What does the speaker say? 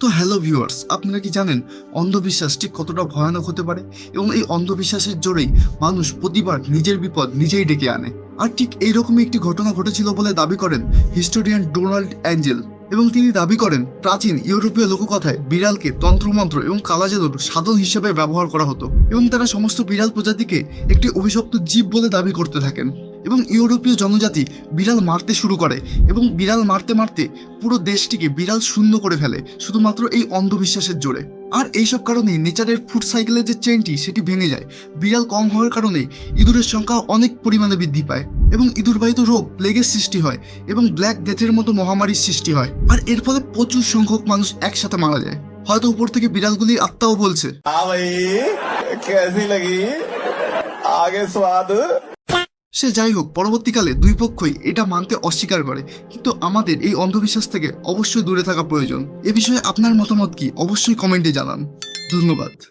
তো hello viewers আপনারা কি জানেন অন্ধবিশ্বাস ঠিক কতটা ভয়ানক হতে পারে? এবং এই অন্ধবিশ্বাসের জোরেই মানুষ প্রতিবার নিজের বিপদ নিজেই ডেকে আনে। আর ঠিক এইরকমই একটি ঘটনা ঘটেছিল বলে দাবি করেন হিস্টোরিয়ান ডোনাল্ড অ্যাঞ্জেল। এবং তিনি দাবি করেন, প্রাচীন ইউরোপীয় লোককথায় বিড়ালকে তন্ত্রমন্ত্র এবং কালাজাদুর সাধন হিসেবে ব্যবহার করা হতো। এবং তারা সমস্ত বিড়াল প্রজাতিকে একটি অভিশপ্ত জীব বলে দাবি করতে থাকেন। এবং ইউরোপীয় জনজাতি বিড়াল মারতে শুরু করে এবং বিড়াল মারতে মারতে পুরো দেশটিকে বিড়াল শূন্য করে ফেলে, শুধুমাত্র এই অন্ধবিশ্বাসের জোরে। আর এইসব কারণে নেচারের ফুড সাইকেলের যে চেনটি সেটি ভেঙে যায়। বিড়াল কম হওয়ার কারণে ইঁদুরের সংখ্যা অনেক পরিমাণে বৃদ্ধি পায় এবং ইঁদুরবাহিত রোগ প্লেগের সৃষ্টি হয় এবং ব্ল্যাক ডেথের মতো মহামারীর সৃষ্টি হয়। আর এর ফলে প্রচুর সংখ্যক মানুষ একসাথে মারা যায়। হয়তো উপর থেকে বিড়ালগুলি আত্মাও বলছে। আগে স্বাদ। সে যাই হোক, পরবর্তীকালে দুই পক্ষই এটা মানতে অস্বীকার করে। কিন্তু আমাদের এই অন্ধবিশ্বাস থেকে অবশ্যই দূরে থাকা প্রয়োজন। এ বিষয়ে আপনার মতামত কি? অবশ্যই কমেন্টে জানান। ধন্যবাদ।